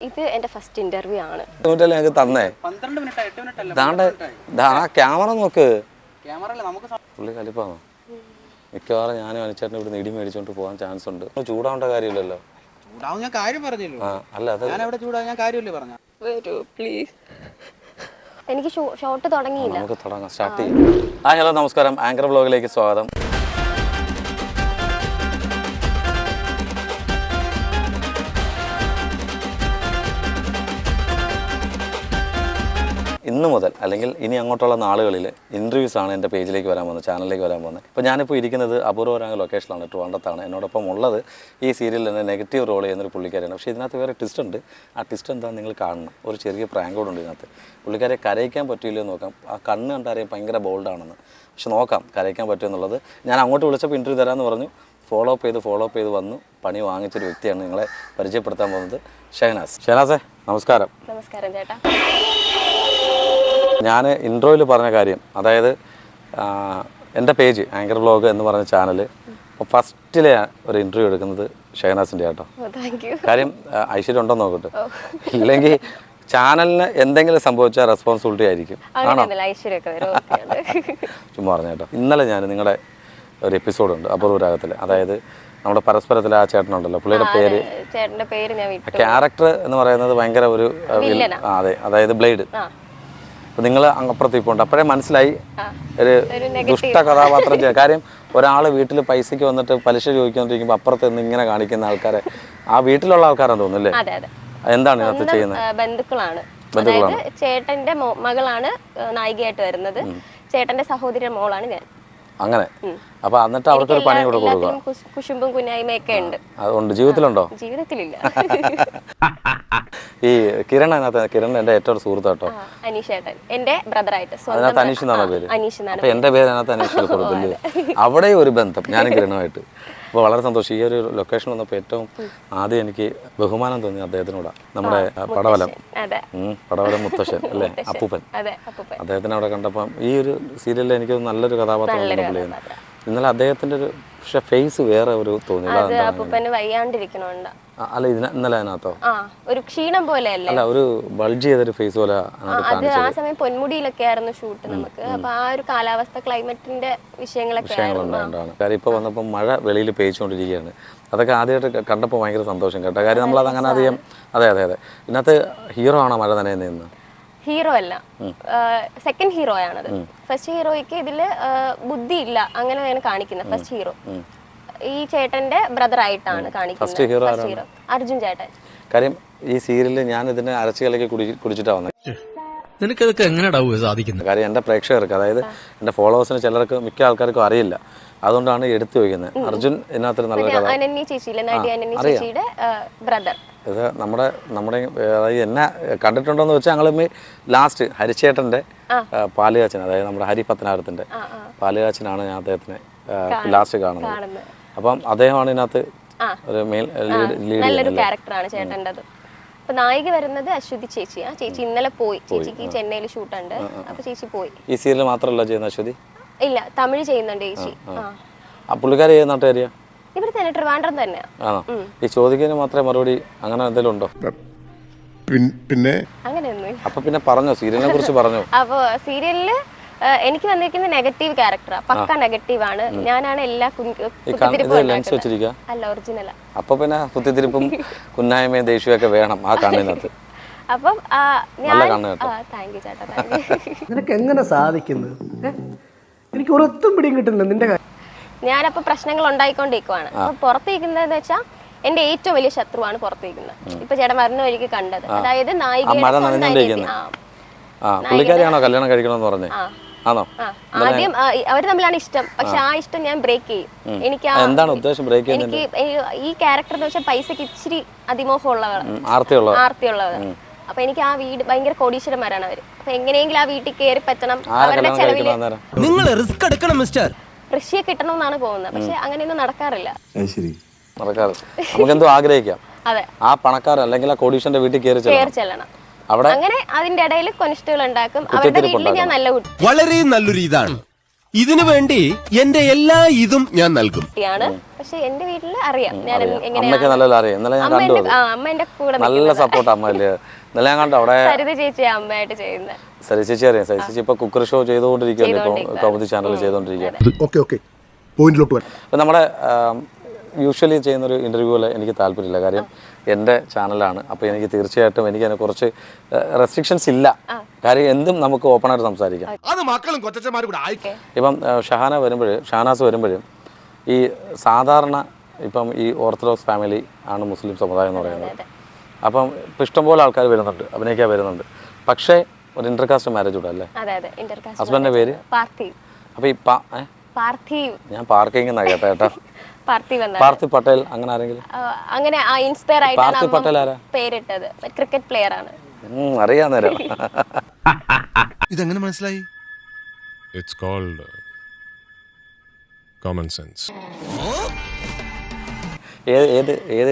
ഇത് എന്റെ first interview ആണ്. മിനിറ്റല്ലേ ഞങ്ങൾക്ക് തന്നേ? ദാണ്ട് ദാ ആ ക്യാമറ നോക്ക്. ക്യാമറ അല്ല? നമുക്ക് സം- പുള്ളി കലിപ്പാണോ മിക്കവാറും ഞാനും അനുച്ചേട്ടൻ ഇവിടെ ഇടി മേടിച്ചോണ്ട് പോകാൻ ചാൻസ് ഉണ്ട്. ചൂടാവേണ്ട കാര്യമില്ലല്ലോ. ചൂടാവും ഞാൻ കാര്യം പറഞ്ഞില്ലോ? ആ അല്ല അത് ഞാൻ ചൂടാവും ഞാൻ കാര്യമില്ലേ പറഞ്ഞ? വരൂ പ്ലീസ് എനിക്ക് ഷോട്ട് തുടങ്ങിയില്ല. നമുക്ക് തുടങ്ങാം. സ്റ്റാർട്ട് ചെയ്യാം. ആ ഹലോ നമസ്കാരം. ആങ്കർ ബ്ലോഗിലേക്ക് സ്വാഗതം. ഇന്ന് മുതൽ അല്ലെങ്കിൽ ഇനി അങ്ങോട്ടുള്ള നാളുകളിൽ ഇന്റർവ്യൂസ് ആണ് എന്റെ പേജിലേക്ക് വരാൻ പോകുന്നത് ചാനലിലേക്ക് വരാൻ പോകുന്നത്. ഇപ്പോൾ ഞാനിപ്പോൾ ഇരിക്കുന്നത് അപൂർവരാങ് ലൊക്കേഷനിലാണ് ട്രിവാൻഡത്താണ് എന്നോടൊപ്പം ഉള്ളത് ഈ സീരിയലിൽ തന്നെ നെഗറ്റീവ് റോൾ ചെയ്യുന്നൊരു പുള്ളിക്കാരിയാണ്. പക്ഷേ ഇതിനകത്ത് വേറെ ട്വിസ്റ്റ് ഉണ്ട്. ആ ട്വിസ്റ്റ് എന്താണെന്ന് നിങ്ങൾ കാണണം. ഒരു ചെറിയ പ്രാങ്ക് കൂടെ ഉണ്ട് ഇതിനകത്ത്. പുള്ളിക്കാരെ കരയിക്കാൻ പറ്റില്ലെന്ന് നോക്കാം. ആ കണ്ണ് കണ്ടറിയാൻ ഭയങ്കര ബോൾഡാണെന്ന് പക്ഷെ നോക്കാം കരയിക്കാൻ പറ്റുമോ എന്നുള്ളത്. ഞാൻ അങ്ങോട്ട് വിളിച്ചപ്പോൾ ഇന്റർവ്യൂ തരാമെന്ന് പറഞ്ഞു. ഫോളോ അപ്പ് ചെയ്ത് ഫോളോ അപ്പ് ചെയ്ത് വന്നു. പണി വാങ്ങിച്ചൊരു വ്യക്തിയാണ് നിങ്ങളെ പരിചയപ്പെടുത്താൻ പോകുന്നത് ഷഹനാസ്. ഷഹനാസേ നമസ്കാരം. നമസ്കാരം ചേട്ടാ. ഞാൻ ഇൻട്രോയിൽ പറഞ്ഞ കാര്യം അതായത് എന്റെ പേജ് ആങ്കർ ബ്ലോഗ് എന്ന് പറഞ്ഞ ചാനൽ ഫസ്റ്റിലെ ഒരു ഇന്റർവ്യൂ എടുക്കുന്നത് ഷെഹനാസിന്റെ കേട്ടോ താങ്ക് കാര്യം ഐശ്വര്യം ഉണ്ടോ നോക്കട്ടെ. ഇല്ലെങ്കിൽ ചാനലിന് എന്തെങ്കിലും സംഭവിച്ചാൽ റെസ്പോൺസിബിലിറ്റി ആയിരിക്കും. ആണോ? ചുമ്മാ പറഞ്ഞു കേട്ടോ. ഇന്നലെ ഞാൻ നിങ്ങളുടെ ഒരു എപ്പിസോഡുണ്ട് അപൂർവരാഗത്തിൽ അതായത് നമ്മുടെ പരസ്പരത്തിൽ ആ ചേട്ടനുണ്ടല്ലോ പുള്ളിയുടെ പേര് ചേട്ടന്റെ പേര് ഞാൻ ക്യാരക്ടർ എന്ന് പറയുന്നത് ഭയങ്കര ഒരു അതെ. അതായത് ബ്ലേഡ്. അപ്പോൾ നിങ്ങൾ അപ്പുറത്ത് പോകണ്ട അപ്പോഴേ മനസ്സിലായി ഒരു ദുഷ്ട കഥാപാത്രം കാര്യം ഒരാൾ വീട്ടിൽ പൈസയ്ക്ക് വന്നിട്ട് പലിശ ചോദിക്കാണ്ടിരിക്കുമ്പോൾ അപ്പുറത്ത് നിന്ന് ഇങ്ങനെ കാണിക്കുന്ന ആൾക്കാരെ. ആ വീട്ടിലുള്ള ആൾക്കാരാണ് തോന്നുന്നു അല്ലേ? എന്താണ് ഇതിനകത്ത് ചെയ്യുന്നത്? ബന്ധുക്കളാണ്. അതായത് ചേട്ടന്റെ മകളാണ് നായികയായിട്ട് വരുന്നത്. ചേട്ടന്റെ സഹോദരി മോളാണ് ഞാൻ. അങ്ങനെ. അപ്പൊ എന്നിട്ട് അവർക്കൊരു പണി കൂടെ കൊടുക്കുക. കുശുമ്പും കുനായ്മയൊക്കെ ഉണ്ട്. അതുകൊണ്ട് ജീവിതത്തിലുണ്ടോ? ജീവിതത്തിലില്ല. ഈ കിരൺ അതിനകത്ത് കിരൺ എന്റെ ഏറ്റവും ഒരു സുഹൃത്ത് കേട്ടോ ആ, അനീഷ് ഏട്ടൻ. എന്റെ ബ്രദറായിട്ട്. അതിനകത്ത് അനീഷ് എന്നാണ് പേര്? അനീഷ് എന്റെ പേര് അതിനകത്ത് അനീഷ് കൊടുത്തില്ലേ? അവിടെ ഒരു ബന്ധം ഞാനും കിരണുമായിട്ട്. അപ്പോൾ വളരെ സന്തോഷം. ഈ ഒരു ലൊക്കേഷൻ വന്നപ്പോൾ ഏറ്റവും ആദ്യം എനിക്ക് ബഹുമാനം തോന്നി അദ്ദേഹത്തിനോടാണ് നമ്മുടെ പടവലം. പടവലം മുത്തശ്ശൻ അല്ലേ? അപ്പൂപ്പൻ. അദ്ദേഹത്തിനെ അവിടെ കണ്ടപ്പം ഈ ഒരു സീരിയലിൽ എനിക്ക് നല്ലൊരു കഥാപാത്രമാണ് പുള്ളി ഇന്നലെ അദ്ദേഹത്തിന്റെ ഒരു പക്ഷെ ഫേസ് വേറെ ഒരു തോന്നില്ല അത് അപ്പൂപ്പന് വയ്യാണ്ടിരിക്കണോണ്ട്. അല്ല ഇതിന ഇന്നലെ അതിനകത്തോ? ആ ഒരു ക്ഷീണം പോലെ അല്ല ഒരു ബൾജ് ചെയ്ത ഒരു ഫേസ് പോലെ അത് ആ സമയം പൊന്മുടിയിലൊക്കെ ആയിരുന്നു ഷൂട്ട് നമുക്ക്. അപ്പൊ ആ ഒരു കാലാവസ്ഥ ക്ലൈമറ്റിന്റെ വിഷയങ്ങളൊക്കെ കാര്യം ഇപ്പൊ വന്നപ്പോൾ മഴ വെളിയിൽ പേയിച്ചുകൊണ്ടിരിക്കുകയാണ്. അതൊക്കെ ആദ്യമായിട്ട് കണ്ടപ്പോൾ ഭയങ്കര സന്തോഷം കേട്ടോ. കാര്യം നമ്മളത് അങ്ങനെ അധികം അതെ അതെ അതെ. ഇതിനകത്ത് ഹീറോ ആണോ മഴ തന്നെ നിന്ന് ഹീറോ അല്ല. സെക്കൻഡ് ഹീറോ ആണത്. ഫസ്റ്റ് ഹീറോയ്ക്ക് ഇതിൽ ആ, ബുദ്ധി ഇല്ല അങ്ങനെയാണ് കാണിക്കുന്നത്. ഫസ്റ്റ് ഹീറോ ഈ ചേട്ടന്റെ ബ്രദർ ആയിട്ടാണ് കാണിക്കുന്നത്. ഫസ്റ്റ് ഹീറോ അർജുൻ ചേട്ടൻ. കാര്യം ഈ സീരിയലിൽ ഞാൻ ഇതിനെ അരച്ചു കലക്കി കുടി കുടിച്ചിട്ടാണ് വന്നത്. നിനക്കതൊക്കെ എങ്ങനെയാടാവുക സാധിക്കുന്നത്? കാര്യം എന്റെ പ്രേക്ഷകർക്ക് അതായത് എന്റെ ഫോളോവേഴ്സിന് ചിലർക്ക് മിക്ക ആൾക്കാർക്കും അറിയില്ല. അതുകൊണ്ടാണ് എടുത്തു വയ്ക്കുന്നത്. അർജുൻ ഇതിനകത്തൊരു നല്ല കഥ. ഇത് നമ്മുടെ നമ്മുടെ അതായത് എന്നെ കണ്ടിട്ടുണ്ടോന്ന് വെച്ചാൽ ഞങ്ങൾ ലാസ്റ്റ് ഹരിച്ചേട്ടന്റെ പാലുകാച്ചൻ അതായത് നമ്മുടെ ഹരി പത്തനാപുരത്തിന്റെ പാലുകാച്ചനാണ് ഞാൻ അദ്ദേഹത്തിനെ ലാസ്റ്റ് കാണുന്നത്. അപ്പം അദ്ദേഹമാണ് ഇതിനകത്ത് ഒരു മെയിൻ നല്ലൊരു ക്യാരക്ടറാണ് ചേട്ടന്റെത്. അപ്പൊ നായിക വരുന്നത് അശ്വതി ചേച്ചി. ആ ചേച്ചി ഇന്നലെ പോയി. ചേച്ചിക്ക് ചെന്നൈയിൽ ഷൂട്ടുണ്ട് അപ്പൊ ചേച്ചി പോയി. ഈ സീരിയൽ മാത്രമല്ല ചെയ്യുന്ന അശ്വതി? ഇല്ല തമിഴ് ചെയ്യുന്നുണ്ട് ചേച്ചി. പുള്ളിക്കാരി ചെയ്യുന്ന നാട്ടുകാരിയാ? ഇവിടെ തന്നെ ട്രിവാൻഡ്രം തന്നെയാ. ആണോ? ഈ ചോദിക്കുന്നതിന് മാത്രമേ മറുപടി അങ്ങനെ എന്തെങ്കിലും ഉണ്ടോ? പിന്നെ? അങ്ങനെയൊന്നും അപ്പൊ പിന്നെ പറഞ്ഞോ സീരിയലിനെ കുറിച്ച് പറഞ്ഞോ? അപ്പൊ സീരിയലിൽ എനിക്ക് വന്നിരിക്കുന്ന നെഗറ്റീവ് ക്യാരക്ടറാ പക്ക നെഗറ്റീവ് ആണ്. ഞാനാണ് എല്ലാ ലെൻസ് വെച്ചിരിക്കുക അല്ല ഒറിജിനലാ അപ്പൊ പിന്നെ കുത്തിത്തിരിപ്പും കുന്നായ്മയും ദേഷ്യമൊക്കെ വേണം ആ കണ്ണിനകത്ത്. അപ്പം നിനക്ക് എങ്ങനെ സാധിക്കുന്നത് എനിക്ക് ഒരൊത്തും പിടിയും കിട്ടുന്നില്ല നിന്റെ കാര്യം ഞാനപ്പോ പ്രശ്നങ്ങൾ ഉണ്ടായിക്കൊണ്ടിരിക്കുവാണ്. അപ്പോൾ പുറത്തേക്കുന്നതെന്ന് വെച്ചാൽ എന്റെ ഏറ്റവും വലിയ ശത്രുവാണ് പുറത്തേക്കുന്നത്. ഇപ്പൊ ചേട്ടൻ മരണ വഴിക്ക് കണ്ടത്. അതായത് നായിക പുള്ളിക്കാരിയാണോ കല്യാണം കഴിക്കണമെന്ന് പറഞ്ഞേ. ആണോ? ആദ്യം അവർ അവർ തമ്മിലാണ് ഇഷ്ടം. പക്ഷെ ആ ഇഷ്ടം ഞാൻ ബ്രേക്ക് ചെയ്യും. എനിക്ക് എന്താണ് ഉദ്ദേശം ബ്രേക്ക് ചെയ്യുന്നത് എനിക്ക് ഈ- ക്യാരക്ടർ എന്ന് വെച്ചാൽ പൈസക്ക് ഇച്ചിരി അതിമോഹമുള്ളവളാണ് ആർത്തിയുള്ള ആർത്തിയുള്ളവർ അപ്പൊ എനിക്ക് ആ വീട് ഭയങ്കര കോടീശ്വരന്മാരാണ് അവർ. അപ്പൊ എങ്ങനെയെങ്കിലും ആ വീട്ടിൽ കയറി പറ്റണം അവരുടെ ചെലവിൽ നിങ്ങൾ റിസ്ക് എടുക്കണം മിസ്റ്റർ ഋഷിയെ കിട്ടണമെന്നാണ് പോകുന്നത്. പക്ഷെ അങ്ങനെയൊന്നും നടക്കാറില്ല. നടക്കാറ്. നമുക്കെന്തോ ആഗ്രഹിക്കാം. അതെ. ആ പണക്കാരൻ അല്ലെങ്കിൽ ആ കോടീശ്വരന്റെ വീട്ടിൽ കയറി ചെല്ലണം. കയറി ചെല്ലണം. അവിടെ അങ്ങനെ അതിന്റെ ഇടയിൽ കൊനിഷ്ടുകൾ ഉണ്ടാക്കും. അവരുടെ വീട്ടിൽ ഞാൻ നല്ല കുട്ടി വളരെ നല്ലൊരു ഇതാണ്. ഇതിനു വേണ്ടി എന്റെ എല്ലാ ഇതും ഞാൻ നൽകും. പക്ഷെ എന്റെ വീട്ടിൽ അറിയാം. ഞാൻ അമ്മയ്ക്ക് നല്ല നല്ലല്ലോ അറിയാം. ഇന്നലെ ഞാൻ അമ്മ കണ്ടു എന്റെ അമ്മ എന്റെ കൂടെ നല്ല. സപ്പോർട്ട് അമ്മ അല്ലേ ഇന്നലെ ഞാൻ കണ്ടു അവിടെ സരിത ചേച്ചി അമ്മയായിട്ട് ചെയ്യുന്നത് സരി ചേച്ചി അറിയാം. സരി ചേച്ചി ഇപ്പൊ കുക്കർ ഷോ ഇപ്പൊ. കൗമുദി ചാനൽ വരാം. നമ്മുടെ യൂഷ്വലി ചെയ്യുന്ന ഒരു ഇന്റർവ്യൂവിൽ എനിക്ക് താല്പര്യമില്ല. കാര്യം എന്റെ ചാനലാണ്. അപ്പോൾ എനിക്ക് തീർച്ചയായിട്ടും എനിക്ക് അതിനെ കുറച്ച് റെസ്ട്രിക്ഷൻസ് ഇല്ല. കാര്യം എന്തും നമുക്ക് ഓപ്പൺ ആയിട്ട് സംസാരിക്കാം. അത് മക്കളും കൂടെ ഇപ്പം ഷഹാന വരുമ്പോൾ ഷഹാനാസ് വരുമ്പോഴും ഈ സാധാരണ ഇപ്പം ഈ ഓർത്തഡോക്സ് ഫാമിലി ആണ് മുസ്ലിം സമുദായം എന്ന് പറയുന്നത്. അപ്പം ഇപ്പം ഇഷ്ടംപോലെ ആൾക്കാർ വരുന്നുണ്ട് അഭിനയിക്കാൻ വരുന്നുണ്ട്. പക്ഷേ ഒരു ഇന്റർകാസ്റ്റ് മാരേജ് കൂടെ അല്ലേ? ഹസ്ബൻഡിന്റെ അതെ. ഇന്റർകാസ്റ്റ് ഹസ്ബൻഡിന്റെ പേര്? പാർത്ഥീവ്. അപ്പോൾ ഈ? ഞാൻ പാർക്കിംഗ് എന്നാ കേട്ടോ. എന്നാണ് പട്ടേൽ അങ്ങനെ ആരെങ്കിലും? അങ്ങനെ ആ ഇൻസ്പയർ ആയിട്ടാണ് പാർത്ഥിവ് പട്ടേൽ ആരാ? പേരിട്ടത്. ക്രിക്കറ്റ് പ്ലെയർ ആണ്. അറിയാൻ നേരം. ഇതെങ്ങനെ മനസ്സിലായി? ഇറ്റ്സ് കോൾഡ് കോമൺ സെൻസ് ഏത് ഏത് ഏത്.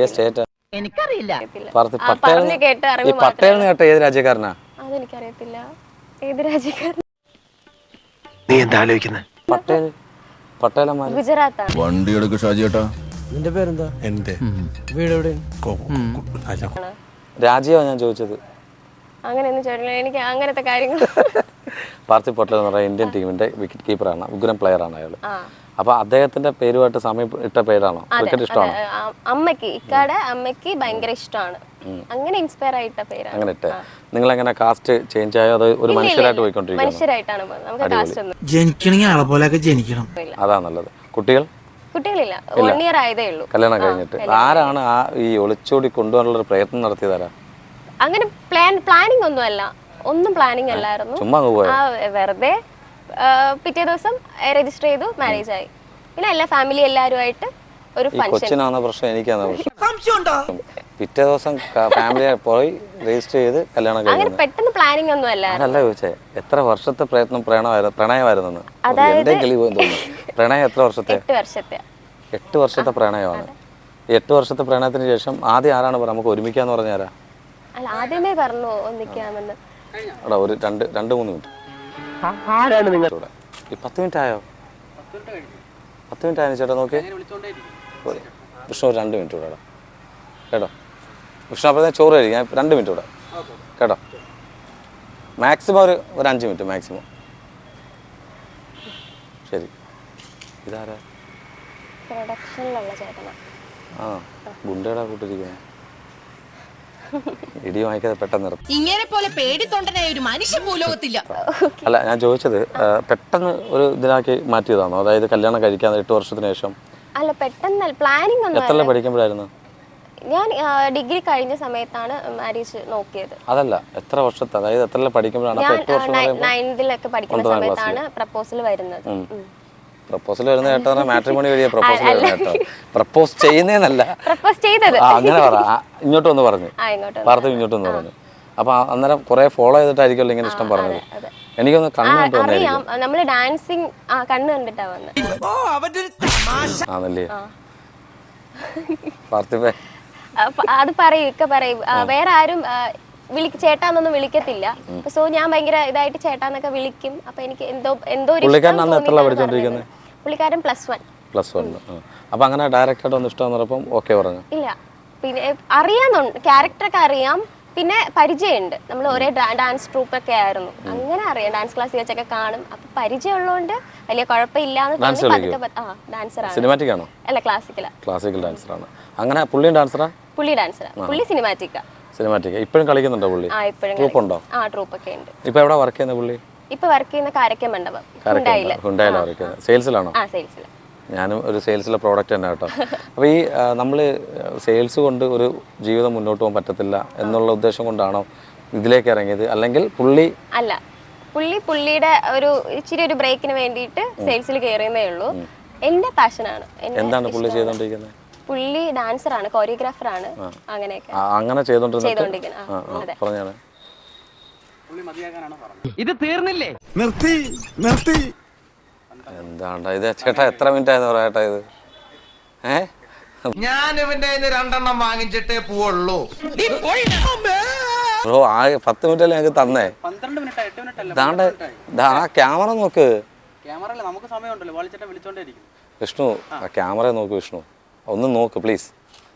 ഏത് സ്റ്റേറ്റ്. പാർത്ഥി പട്ടേൽ പട്ടേൽ കേട്ട ഏത് രാജ്യക്കാരനാ? അതെനിക്കറിയത്തില്ല. ഏത് രാജ്യക്കാരൻ നീ എന്താ ആലോചിക്കുന്നത് പട്ടേൽ. പട്ടേലന്മാർ ഗുജറാത്താണ്. വണ്ടി എടുക്ക് ഷാജിയേട്ടാ നിന്റെ പേരെന്താ? എന്റെ വീട് എവിടെ? രാജ്യമാണ് ഞാൻ ചോദിച്ചത്. അങ്ങനെയൊന്നും ചോദിക്കില്ല എനിക്ക് അങ്ങനത്തെ കാര്യങ്ങൾ പാർത്ഥിവ് പട്ടേൽ എന്ന് പറയുന്ന ഇന്ത്യൻ ടീമിന്റെ വിക്കറ്റ് കീപ്പറാണ്. ഉഗ്രം പ്ലെയർ ആണ് അയാൾ ആ. അപ്പൊ അദ്ദേഹത്തിന്റെ പേരുമായിട്ട് സമയം ഇട്ട പേരാണോ? ക്രിക്കറ്റ് ഇഷ്ടമാണ്? അമ്മയ്ക്ക് ഇക്കാട് അമ്മയ്ക്ക് ഇക്കാടെ അമ്മയ്ക്ക് ഭയങ്കര ഇഷ്ടമാണ്. അങ്ങനെ ഇൻസ്പയർ ആയിട്ട പേരാണ്. അങ്ങനെ ഇട്ട്. നിങ്ങൾ എങ്ങനെ കാസ്റ്റ് ചേഞ്ച് ആയോ? അത് ഒരു മനുഷ്യരായിട്ട് പോയിക്കൊണ്ടിരിക്കുന്നു? മനുഷ്യരായിട്ടാണ് നമുക്ക് കാസ്റ്റ് ഒന്നും ജനിക്കണമെങ്കിൽ ആളെ പോലെയൊക്കെ ജനിക്കണം. അതാ നല്ലത്. കുട്ടികൾ? കുട്ടികളില്ല. വൺ ഇയർ ആയതേ ഉള്ളൂ. കല്യാണം കഴിഞ്ഞിട്ട്. ആരാണ് ആ ഈ ഒളിച്ചോടി കൊണ്ടുപോകാനുള്ള ഒരു പ്രയത്നം നടത്തിയതാരാ? അങ്ങനെ പ്ലാൻ പ്ലാനിങ് ഒന്നും അല്ല ഒന്നും പ്ലാനിങ് അല്ലായിരുന്നു. ചുമ്മാ വെറുതെ പിറ്റേ ദിവസം രജിസ്റ്റർ ചെയ്തു മാരേജ് ആയി. പിന്നെ എല്ലാ ഫാമിലി എല്ലാവരുമായിട്ട് ഒരു ഈ ഫംഗ്ഷൻ കൊച്ചിനാന്ന പ്രശ്നം എനിക്കാണ് പ്രശ്നം. പിറ്റേ ദിവസം ഫാമിലി പോയി രജിസ്റ്റർ ചെയ്ത് കല്യാണം അങ്ങനെ കഴിഞ്ഞു. പെട്ടെന്ന് പ്ലാനിങ് ഒന്നും അല്ല. ഞാനല്ല ചോദിച്ചേ എത്ര വർഷത്തെ പ്രയത്നം പ്രണയമായിരുന്നു പ്രണയമായിരുന്നെന്ന്? എന്റെ കിളി തോന്നുന്നു. പ്രണയം എത്ര വർഷത്തെ? എട്ട് വർഷത്തെ. എട്ട് വർഷത്തെ പ്രണയമാണ്. ഈ എട്ട് വർഷത്തെ പ്രണയത്തിന് ശേഷം ആദ്യം ആരാണ് പറഞ്ഞത്? നമുക്ക് ഒരുമിക്കാന്ന് പറഞ്ഞ ആരാ അല്ല ആദ്യമേ പറഞ്ഞു ഒന്നിക്കാമെന്ന്. എടാ ഒരു രണ്ട് രണ്ട് മൂന്ന് മിനിറ്റ്. ആരാണ് നിങ്ങൾ? പത്ത് മിനിറ്റ് ആയോ പത്ത് മിനിറ്റ് ആയോ ചേട്ടാ നോക്കി. വിഷ്ണു രണ്ട് മിനിറ്റ് കൂടെ കേട്ടോ. വിഷ്ണു അപ്പോൾ ഞാൻ ചോറ് കഴിക്കും. ഞാൻ രണ്ട് മിനിറ്റ് കൂടെ. കേട്ടോ. മാക്സിമം ഒരു ഒരു അഞ്ച് മിനിറ്റ് മാക്സിമം. ശരി. ഇതാരാ? ആ ഗുണ്ടയുടെ കൂട്ടിരിക്കുന്നത് ഇടി വാങ്ങിക്കാതെ പെട്ടെന്ന് നിർത്തും. ഇങ്ങനെ പോലെ പേടിത്തൊണ്ടനായ ഒരു മനുഷ്യൻ ഭൂലോകത്തില്ല. അല്ല ഞാൻ ചോദിച്ചത് പെട്ടെന്ന് ഒരു ഇതിനാക്കി മാറ്റിയതാണോ? അതായത് കല്യാണം കഴിക്കാൻ എട്ട് വർഷത്തിന് ശേഷം? അല്ല പെട്ടെന്ന് പ്ലാനിങ് ഒന്നും എത്ര പഠിക്കുമ്പോഴായിരുന്നു? ഞാൻ ഡിഗ്രി കഴിഞ്ഞ സമയത്താണ് മാരേജ് നോക്കിയത്. അതല്ല എത്ര വർഷത്തെ അതായത് എത്ര പഠിക്കുമ്പോഴാണ്? ഞാൻ എട്ട് വർഷം പഠിക്കുന്ന സമയത്താണ് പ്രപ്പോസൽ വരുന്നത്. ഉം. പ്രപ്പോസൽ വരുന്ന കേട്ടോ മാട്രിമോണി വഴിയാ പ്രപ്പോസൽ വരുന്ന കേട്ടോ. പ്രപ്പോസ് ചെയ്യുന്നേന്നല്ല. പ്രപ്പോസ് ചെയ്തത്. അങ്ങനെ പറ. ഇങ്ങോട്ട് ഒന്ന് പറഞ്ഞു. ആ ഇങ്ങോട്ട് പാർത്ഥിവ് ഇങ്ങോട്ട് ഒന്ന് പറഞ്ഞു. അപ്പൊ അന്നേരം കുറെ ഫോളോ ചെയ്തിട്ടായിരിക്കും ഇങ്ങനെ ഇഷ്ടം പറഞ്ഞത്. എനിക്കൊന്ന് കണ്ണു കണ്ടു നമ്മൾ ഡാൻസിങ് ആ കണ്ണ് കണ്ടിട്ടാ വന്നത് ആണല്ലേ? പാർത്ഥിവേ. അത് പറയും ഒക്കെ പറയും. വേറെ ആരും വിളി ചേട്ടാന്നൊന്നും വിളിക്കത്തില്ല. സോ ഞാൻ ഭയങ്കര ഇതായിട്ട് ചേട്ടാന്നൊക്കെ വിളിക്കും. അപ്പൊ എനിക്ക് എന്തോ എന്തോ ഒരു പുള്ളിക്കാരൻ പ്ലസ് വൺ പ്ലസ് വൺ അപ്പൊ അങ്ങനെ ഡയറക്റ്റായിട്ട് ഒന്ന് ഇഷ്ടം പറഞ്ഞപ്പം ഓക്കെ പറഞ്ഞു. ഇല്ല. പിന്നെ അറിയാന്നുണ്ട് ക്യാരക്ടറൊക്കെ അറിയാം. പിന്നെ പരിചയമുണ്ട്. നമ്മൾ ഒരേ ഡാൻസ് ട്രൂപ്പൊക്കെ ആയിരുന്നു. അങ്ങനെ അറിയാം. ഡാൻസ് ക്ലാസ് വെച്ചൊക്കെ കാണും. അപ്പൊ പരിചയമുള്ളതുകൊണ്ട് വലിയ ആണോ. അല്ല ക്ലാസിക്കലാ ക്ലാസിക്കൽ ഡാൻസറാണ് അങ്ങനെ പുള്ളിയും ഡാൻസറാ പുള്ളി ഡാൻസറാ പുള്ളി സിനിമാറ്റിക്കാ സിനിമാറ്റിക് ഇപ്പോഴും കളിക്കുന്നുണ്ടോ പുള്ളി? ആ ഇപ്പോഴും ട്രൂപ്പ് ഉണ്ടോ? ആ ട്രൂപ്പ് ഒക്കെ ഉണ്ട്. ഇപ്പൊ എവിടെ വർക്ക് ചെയ്യുന്ന പുള്ളി? ഇപ്പൊ വർക്ക് ചെയ്യുന്ന കാരക്ക മണ്ഡപം ഹുണ്ടായിലാണ് വർക്ക് ചെയ്യുന്നത്. സെയിൽസിലാണോ ആ സെയിൽസിൽ ഞാനും ഒരു സെയിൽസിലെ പ്രോഡക്റ്റ് തന്നെ കേട്ടോ. അപ്പോൾ ഈ നമ്മൾ സെയിൽസ് കൊണ്ട് ഒരു ജീവിതം മുന്നോട്ട് പോകാൻ പറ്റത്തില്ല എന്നുള്ള ഉദ്ദേശം കൊണ്ടാണോ ഇതിലേക്ക് ഇറങ്ങിയത്? അല്ലെങ്കിൽ പുള്ളി അല്ല. പുള്ളി പുള്ളിയുടെ ഒരു ഇച്ചിരി ഒരു ബ്രേക്കിന് വേണ്ടിയിട്ട് സെയിൽസിൽ കയറിയതേ ഉള്ളൂ. എന്റെ പാഷനാണ് എന്താണ് പുള്ളി ചെയ്തുകൊണ്ടിരിക്കുന്നത് പുള്ളി ഡാൻസർ ആണ് ഡാൻസറാണ് കൊറിയോഗ്രാഫറാണ് അങ്ങനെയൊക്കെ അങ്ങനെ ചെയ്തുകൊണ്ടിരുന്നിട്ട് ചെയ്തുകൊണ്ടിരിക്കുന്നത് ആ ആ, ആ അതെ പറഞ്ഞാണ് പുള്ളി മതിയാക്കാനാണ് പറഞ്ഞത്? ഇത് തീർന്നില്ലേ? നിർത്തി നിർത്തി. എന്താണ്ടാ ഇത്? ചേട്ടാ എത്ര മിനിറ്റ് ആയെന്ന് പറയാട്ടാ ഇത്? ഏ? ഞാൻ ഇവന്റെ രണ്ടെണ്ണം വാങ്ങിച്ചിട്ടേ പോവുള്ളൂ. ബ്രോ ആ പത്ത് മിനിറ്റല്ലേ ഞങ്ങൾക്ക് തന്നേ? പന്ത്രണ്ട് മിനിറ്റ് എട്ട് മിനിറ്റ് അല്ല ദാണ്ട് ദാ ആ ക്യാമറ നോക്ക്. ക്യാമറ അല്ല നമുക്ക് സമയമുണ്ടല്ലോ. വാളിച്ചേട്ടൻ വിഷ്ണു ആ. ക്യാമറ നോക്ക് വിഷ്ണു. ഒന്ന് നോക്ക് പ്ലീസ്.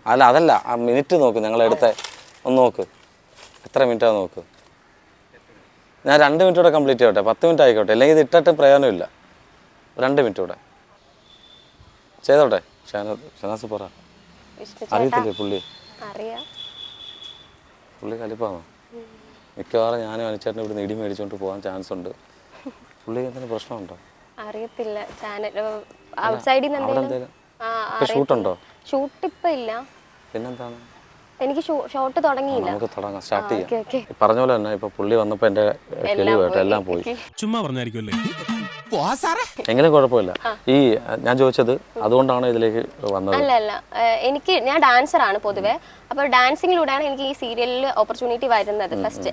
അല്ല അതല്ല ആ മിനിറ്റ് നോക്ക് ഞങ്ങൾ എടുത്ത ഒന്ന് നോക്ക്. എത്ര മിനിറ്റാ നോക്ക്? ഞാൻ രണ്ട് മിനിറ്റ് കൂടെ കംപ്ലീറ്റ് ചെയ്യട്ടെ? പത്ത് മിനിറ്റ് ആയിക്കോട്ടെ? അല്ലെങ്കിൽ ഇത് ഇട്ടിട്ട് പ്രയോജനമില്ല. രണ്ട് മിനിറ്റ് കൂടെ. ചെയ്തോട്ടെ? ഷാനസ് പറ. അറിയത്തില്ലേ പുള്ളി? പുള്ളി കലിപ്പാണോ? മിക്കവാറും ഞാനും അനുചേട്ടനും ഇവിടെ ഇടി മേടിച്ചോണ്ട് പോകാൻ ചാൻസ് ഉണ്ട്. പുള്ളി എന്തെങ്കിലും പ്രശ്നമുണ്ടോ? അറിയത്തില്ല. ചാനൽ ഔട്ട്സൈഡിൽ നിന്ന് ഷൂട്ടുണ്ടോ ഷൂട്ട് ഇപ്പൊ ഇല്ല. പിന്നെന്താണ്? എനിക്ക് ഷോട്ട് തുടങ്ങിയില്ല. നമുക്ക് തുടങ്ങാം. സ്റ്റാർട്ട് ഓക്കെ ചെയ്യാം. ഓക്കെ ഈ പറഞ്ഞ പോലെ തന്നെ ഇപ്പൊ പുള്ളി വന്നപ്പോ എന്റെ കിളി പോയിട്ട് എല്ലാം പോയി. ചുമ്മാ പറഞ്ഞായിരിക്കുമല്ലേ? എങ്ങനെ കുഴപ്പമില്ല. ഈ ഞാൻ ചോദിച്ചത് അതുകൊണ്ടാണ് ഇതിലേക്ക് വന്നത്? അല്ല അല്ല. എനിക്ക് ഞാൻ ഡാൻസർ ആണ് പൊതുവേ. അപ്പോൾ ഡാൻസിങ്ങിലൂടെയാണ് എനിക്ക് ഈ സീരിയലിൽ ഓപ്പർച്യൂണിറ്റി വരുന്നത് ഫസ്റ്റ്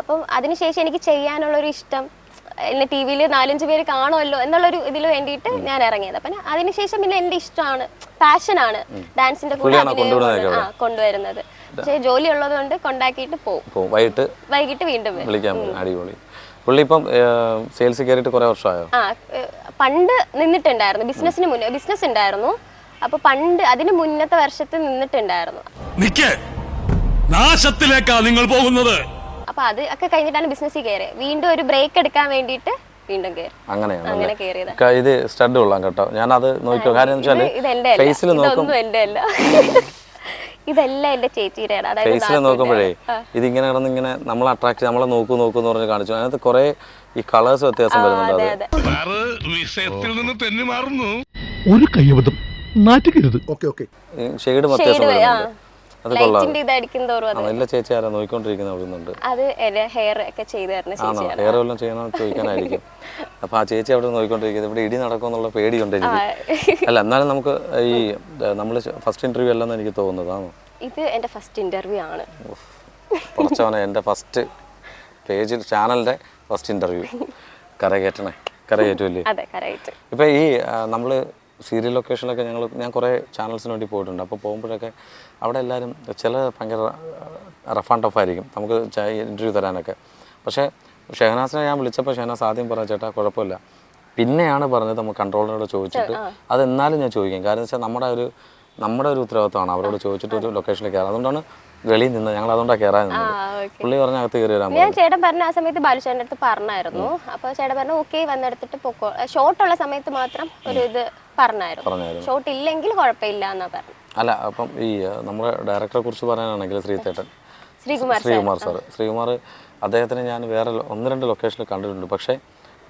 അപ്പം അതിനുശേഷം എനിക്ക് ചെയ്യാനുള്ള ഒരു ഇഷ്ടം എന്നെ ടി വിയിൽ നാലഞ്ച് പേര് കാണുമല്ലോ എന്നുള്ളൊരു ഇതിൽ വേണ്ടിയിട്ട് ഞാൻ ഇറങ്ങിയത്. അപ്പം അതിനുശേഷം പിന്നെ എന്റെ ഇഷ്ടമാണ് പാഷനാണ് ഡാൻസിന്റെ കൂടെ ആ കൊണ്ടുവരുന്നത്. പക്ഷേ ജോലി ഉള്ളത് കൊണ്ട് കൊണ്ടാക്കിയിട്ട് പോകും വൈകിട്ട് വൈകിട്ട് വീണ്ടും വിളിക്കാൻ അടിപൊളി. പുള്ളി ഇപ്പം സെയിൽസ് കയറിയിട്ട് കുറേ വർഷമായോ? ആ പണ്ട് നിന്നിട്ടുണ്ടായിരുന്നു. ബിസിനസ്സിന് മുന്നേ ബിസിനസ് ഉണ്ടായിരുന്നു. അപ്പൊ പണ്ട് അതിന് മുന്നത്തെ വർഷത്തിൽ നിന്നിട്ടുണ്ടായിരുന്നു. നിക്ക്. നാശത്തിലേക്കാ നിങ്ങൾ പോകുന്നത്. അപ്പൊ അത് ഒക്കെ കഴിഞ്ഞിട്ടാണ് ബിസിനസ്സിൽ കയറിയത് വീണ്ടും ഒരു ബ്രേക്ക് എടുക്കാൻ വേണ്ടിയിട്ട് വീണ്ടും കയറി അങ്ങനെയാണ് അങ്ങനെ കയറിയതാ ഇത് സ്റ്റഡ് കൊള്ളാം കേട്ടോ. ഞാൻ അത് നോക്കിയോ കാര്യം ഇതെന്റെ ഫേസിൽ നോക്കും ഇതൊന്നും എന്റെ അല്ല. ഇതെല്ലാം എന്റെ ചേച്ചിയുടെ അതായത് ഫേസിൽ നോക്കുമ്പോഴേ. ഇതിങ്ങനെ കിടന്ന് ഇങ്ങനെ നമ്മളെ അട്രാക്ട് നമ്മളെ നോക്കൂ നോക്കൂ എന്ന് പറഞ്ഞ് കാണിച്ചു. അതിനകത്ത് കുറെ ഈ കളേഴ്സ് വ്യത്യാസം വരുന്നുണ്ട് അതെ അത്. അതെ. വിഷയത്തിൽ നിന്ന് തെന്നി മാറുന്നു ഒരു നാറ്റുകരുത്. ഓക്കെ ഷെയ്ഡ് വ്യത്യാസം വരുന്നുണ്ട്. അത് കൊള്ളാം. നല്ല ചേച്ചി ആരാ നോക്കിക്കൊണ്ടിരിക്കുന്ന അവിടുന്നുണ്ട് അത് എന്റെ ഹെയർ ഒക്കെ ചെയ്തു തരുന്ന ചേച്ചിയാണ്. ഹെയർ വല്ലതും ചെയ്യണമെന്ന് ചോദിക്കാനായിരിക്കും. അപ്പൊ ആ ചേച്ചി അവിടെ നോക്കിക്കൊണ്ടിരിക്കുന്നത് ഇവിടെ ഇടി നടക്കുമെന്നുള്ള പേടിയുണ്ട് എനിക്ക്. അല്ല എന്നാലും നമുക്ക് ഈ നമ്മൾ ഫസ്റ്റ് ഇന്റർവ്യൂ അല്ലെന്ന് എനിക്ക് തോന്നുന്നതാണോ ഇത് എന്റെ ഫസ്റ്റ് ഇന്റർവ്യൂ ആണ്. കുറച്ചവനെ എന്റെ ഫസ്റ്റ് പേജിൽ ചാനലിന്റെ ഫസ്റ്റ് ഇന്റർവ്യൂ കരകയറ്റണേ. കറക്റ്റ് ഇപ്പോൾ ഈ നമ്മൾ സീരിയൽ ലൊക്കേഷനിലൊക്കെ ഞങ്ങൾ ഞാൻ കുറേ ചാനൽസിന് വേണ്ടി പോയിട്ടുണ്ട്. അപ്പോൾ പോകുമ്പോഴൊക്കെ അവിടെ എല്ലാവരും ചില ഭയങ്കര റഫ് ആൻഡ് ടഫ് ആയിരിക്കും. നമുക്ക് ഇന്റർവ്യൂ തരാനൊക്കെ. പക്ഷേ ഷെഹനാസിനെ ഞാൻ വിളിച്ചപ്പോൾ ഷെഹനാസ് ആദ്യം പറഞ്ഞ ചേട്ടാ കുഴപ്പമില്ല. പിന്നെയാണ് പറഞ്ഞത് നമ്മൾ കൺട്രോളറിനോട് ചോദിച്ചിട്ട്. അതെന്നാലും ഞാൻ ചോദിക്കും. കാരണം വെച്ചാൽ നമ്മുടെ ഒരു നമ്മുടെ ഒരു ഉത്തരവാദിത്തമാണ് അവരോട് ചോദിച്ചിട്ട് ഒരു ലൊക്കേഷനിൽ കയറാം. അതുകൊണ്ടാണ് വെളിയിൽ നിന്ന് ഞങ്ങൾ അതുകൊണ്ടാണ് കയറാൻ നിന്നത് പുള്ളി പറഞ്ഞ അകത്ത് കയറി വരാൻ ഞാൻ ചേട്ടൻ പറഞ്ഞ ആ സമയത്ത് ബാലുചേട്ടന്റെ അടുത്ത് പറഞ്ഞായിരുന്നു. അപ്പോൾ ചേട്ടൻ പറഞ്ഞു ഓക്കെ വന്നെടുത്തിട്ട് പൊക്കോ. ഷോർട്ടുള്ള സമയത്ത് മാത്രം ഒരു ഇത് പറഞ്ഞായിരുന്നു. ഷോർട്ട് ഇല്ലെങ്കിൽ കുഴപ്പമില്ല എന്നാ പറഞ്ഞു. അല്ല അപ്പം ഈ നമ്മുടെ ഡയറക്ടറെ കുറിച്ച് പറയാനാണെങ്കിൽ ശ്രീതേട്ടൻ. ശ്രീകുമാർ ശ്രീകുമാർ സാർ. ശ്രീകുമാർ അദ്ദേഹത്തിന് ഞാൻ വേറെ ഒന്ന് രണ്ട് ലൊക്കേഷനിൽ കണ്ടിട്ടുണ്ട്. പക്ഷേ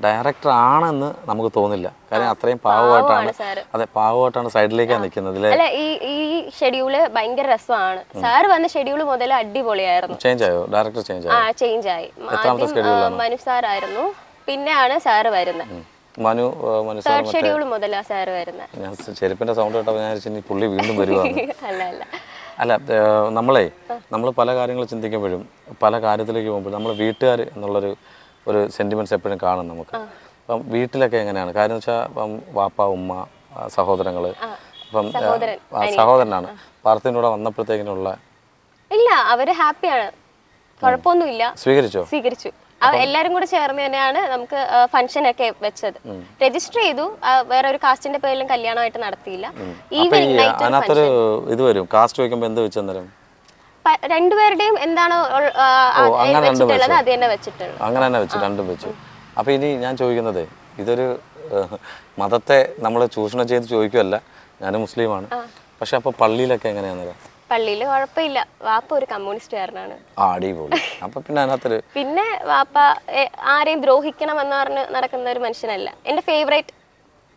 ഡയറക്ടർ ആണെന്ന് നമുക്ക് തോന്നില്ല. കാരണം അത്രയും പാവമായിട്ടാണ് അതെ പാവമായിട്ടാണ് സൈഡിലേക്കാണ് നിൽക്കുന്നത് അല്ല? ഈ ഈ ഷെഡ്യൂൾ ഭയങ്കര രസമാണ്. സാർ വന്ന ഷെഡ്യൂൾ മുതൽ അടിപൊളിയായിരുന്നു. ചേഞ്ച് ആയോ? ഡയറക്ടർ ചേഞ്ച് ആ ചേഞ്ച് ആയി. ആദ്യം മനു സാറായിരുന്നു. പിന്നെയാണ് സാറ് വരുന്നത് മനു മനു സാർ ഷെഡ്യൂൾ മുതലാ സാർ വരുന്നത് ഞാൻ ചെരുപ്പിന്റെ സൗണ്ട് കേട്ടപ്പോൾ ഞാൻ പുള്ളി വീണ്ടും വരുവാണ് അല്ല അല്ല. അല്ല നമ്മളെ നമ്മൾ പല കാര്യങ്ങൾ ചിന്തിക്കുമ്പോഴും പല കാര്യത്തിലേക്ക് പോകുമ്പോഴും നമ്മൾ വീട്ടുകാർ എന്നുള്ളൊരു ഒരു സെന്റിമെന്റ്സ് എപ്പോഴും കാണും നമുക്ക്. അപ്പം വീട്ടിലൊക്കെ എങ്ങനെയാണ്? കാര്യം വെച്ചാൽ ഇപ്പം വാപ്പ ഉമ്മ സഹോദരങ്ങൾ അപ്പം സഹോദരനാണ്. പാർത്ഥിനൂടെ വന്നപ്പോഴത്തേക്കിനുള്ള ഇല്ല അവർ ഹാപ്പിയാണ്. കുഴപ്പമൊന്നുമില്ല. സ്വീകരിച്ചോ? സ്വീകരിച്ചു. എല്ലാരും കൂടെ ചേർന്ന് തന്നെയാണ് നമുക്ക് ഫംഗ്ഷൻ ഒക്കെ വെച്ചത്. രജിസ്റ്റർ ചെയ്തു. വേറെ ഒരു കാസ്റ്റിന്റെ പേരിലും കല്യാണമായിട്ട് നടത്തിയില്ല. ഈവനിങ് നൈറ്റ് ഇത് വരും. കാസ്റ്റ് വെക്കുമ്പോ എന്ത് വെച്ചെന്നേരം രണ്ടുപേരുടെയും എന്താണോ വെച്ചിട്ടുള്ളത്? അത് തന്നെ വെച്ചിട്ടുള്ളത് അങ്ങനെ തന്നെ വെച്ചു രണ്ടും വെച്ചു. അപ്പൊ ഇനി ഞാൻ ചോദിക്കുന്നത് ഇതൊരു മതത്തെ നമ്മൾ ചൂഷണം ചെയ്ത് ചോദിക്കുമല്ല ഞാൻ മുസ്ലിമാണ്. പക്ഷെ അപ്പൊ പള്ളിയിലൊക്കെ എങ്ങനെയാണെന്ന് പള്ളിയിൽ കുഴപ്പമില്ല. വാപ്പ ഒരു കമ്മ്യൂണിസ്റ്റുകാരനാണ്. അപ്പൊ പിന്നെ അതിനകത്തൊരു പിന്നെ വാപ്പ ആരെയും ദ്രോഹിക്കണം എന്ന് പറഞ്ഞ് നടക്കുന്ന ഒരു മനുഷ്യനല്ല. എന്റെ ഫേവറേറ്റ്